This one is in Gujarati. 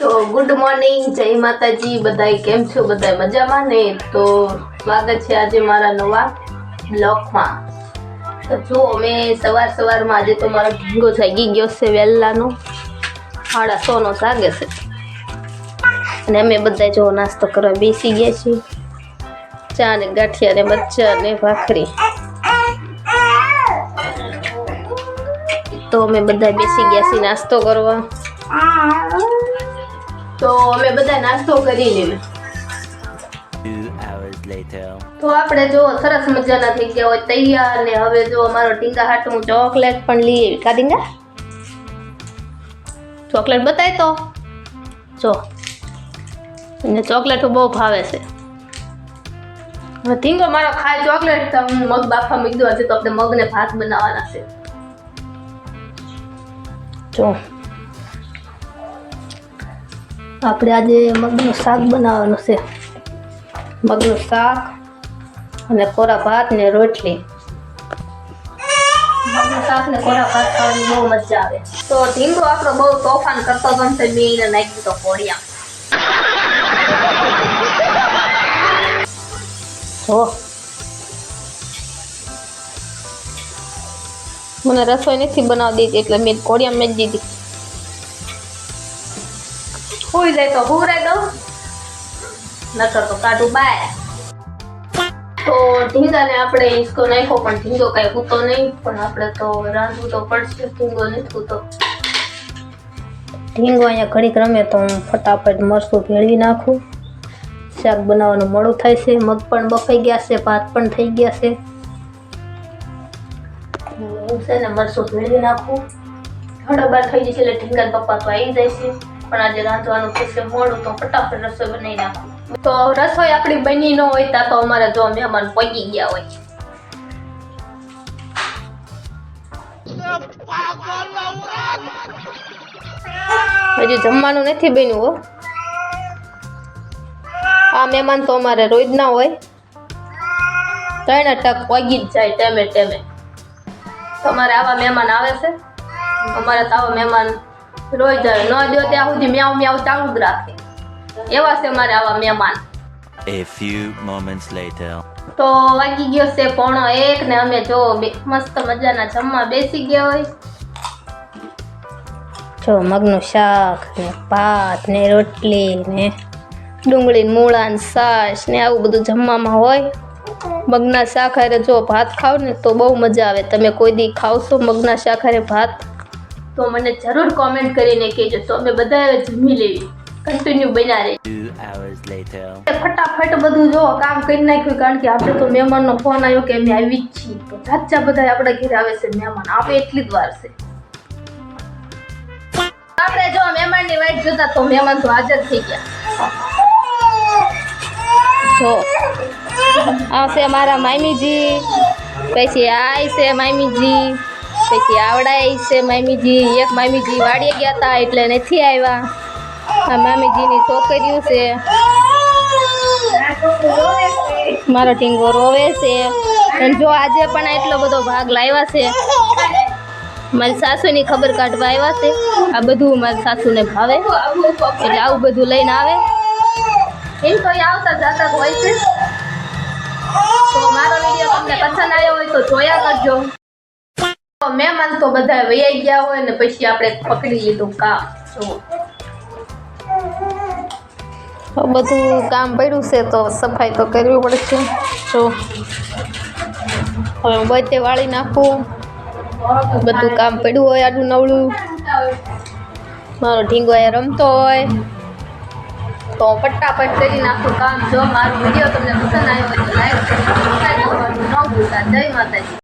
તો ગુડ મોર્નિંગ જય માતાજી, બધાય કેમ છો? બધાય મજામાં ને? તો સ્વાગત છે આજે મારા નવા બ્લોગમાં. તો જો, અમે સવાર સવારમાં આજે તો મારો ઢીંગો જાગી ગયો છે વહેલાનો સાડા સોનો જાગે છે. અને અમે બધા જો નાસ્તો કરવા બેસી ગયા છીએ. ચા ને ગાંઠિયા ને મચ્છર ને ભાખરી. તો અમે બધા બેસી ગયા છીએ નાસ્તો કરવા. તો અમે બધા નાસ્તો કરી later. તો આપણે જો સરસ મજાના થઈ ગયા હોય તૈયાર ને હવે જો અમારો ટીંગા હાટ હું ચોકલેટ પણ લઈ આવી. કા ટીંગા? ચોકલેટ બતાય તો. જો. એને ચોકલેટ બહુ ભાવે છે. હવે ટીંગો મારો ખાય ચોકલેટ તો હું મગ બાફા મૂકી દઉં છે તો આપણે મગને ભાત બનાવવાના છે. જો. આપણે આજે મગનું શાક બનાવવાનું છે. મગનું શાક અને કોરા ભાત ને રોટલી. મગનું શાક ને કોરા ભાત ખાવાની બહુ મજા આવે. તો ઢીંગો આપણો બહુ તોફાન કરતો હતો ને તો મેં એને નાખી દીધો કોળિયા. જો. મને રસોઈ નથી બનાવી દીધી એટલે મેં કોળિયા મેં જ દીધી. હોઈ જાય તો હુરાઈ દઉં? નકર તો કાઢું બાય. તો ઢીંગાને આપણે હિંચકો નાખ્યો પણ ઢીંગો કાંઈ હૂતો નહીં પણ આપણે તો રાંધવું તો પડશે ઢીંગો નથી હૂતો. ઢીંગો અહીંયા ઘડીક રમે તો હું ફટાફટ મરસું ભેળવી નાખું. શાક બનાવવાનું મોડું થાય છે મગ પણ બફાઈ ગયા છે ભાત પણ થઈ ગયા છે. હું છે ને મરસું ભેળવી નાખું. ઘણા બાર થઈ જશે એટલે ઢીંગા પપ્પા તો આવી જાય છે. પણ આજે રાંધવાનું થશે મોડું તો ફટાફટ રસોઈ બનાવી નાખું. તો રસોઈ આપણી બની ન હોય ત્યાં તો અમારે જો મહેમાન પગી ગયા હોય. હજી જમવાનું નથી બન્યું હો. આ મહેમાન તો અમારે રોજ ના હોય. ત્રણ ટક પગી જ જાય ટેમે ટેમે. તમારે આવા મહેમાન આવે છે? અમારે તો આવા મહેમાન રોજ ન દો ત્યાં સુધી મ્યાઉ મ્યાઉ ચાલુ જ રાખે. એવા છે અમારે આવા મહેમાન. A few moments later. તો વાગી ગયો છે પોણો એક ને અમે જો મસ્ત મજાના જમવા બેસી ગયા હોય. જો મગનું શાક ને ભાત ને રોટલી ને ડુંગળી ને મૂળા ને સાસ ને આવું બધું જમવામાં હોય. મગના શાક હારે જો ભાત ખાવ ને તો બહુ મજા આવે. તમે કોઈ દી ખાવશો મગના શાક હારે ભાત? તો મને જરૂર કોમેન્ટ કરીને કહેજો. તો અમે બધા જમી લેવી. કન્ટિન્યુ બન્યા રહે. ફટાફટ બધું જો કામ કરી નાખ્યું કારણ કે આપણે તો મહેમાનનો ફોન આવ્યો કે અમે આવી જ છીએ. તો સાચા બધા આપણા ઘરે આવે છે મહેમાન આવે એટલી જ વાર છે. આપણે જો મહેમાનની વાઈટ જોતા તો મહેમાન તો હાજર થઈ ગયા. જો આ છે મારા મામીજી. પછી આ છે મામીજી. પછી આવડાય છે મામીજી. એક મામીજી વાડીએ ગયા હતા એટલે નથી આવ્યા. આ મામીજીની છોકરીઓ છે. મારો ટીંગો રોવે છે. અને જો આજે પણ એટલો બધો ભાગ લાવ્યા છે, મારી સાસુની ખબર કાઢવા આવ્યા છે. આ બધું મારી સાસુને ભાવે. એટલે આવું બધું લઈને આવે. એમ તો આવતા જતા હોય છે. તો મારો વીડિયો તમને પસંદ આવ્યો હોય તો જોયા કરજો. મહેમાન તો બધા વૈયા ગયા હોય ને પછી આપણે પકડી લીધું કામ. જો બધું કામ પડ્યું છે તો સફાઈ તો કરવી પડશે. જો. હવે બધે વાળી નાખું. બધું કામ પડ્યું હોય આડું નવળું મારો ઢીંગો એ રમતો હોય. તો ફટાફટ કરી નાખું કામ. જો મારો વીડિયો તમને પસંદ આવ્યો હોય તો લાઈક ન જય માતાજી.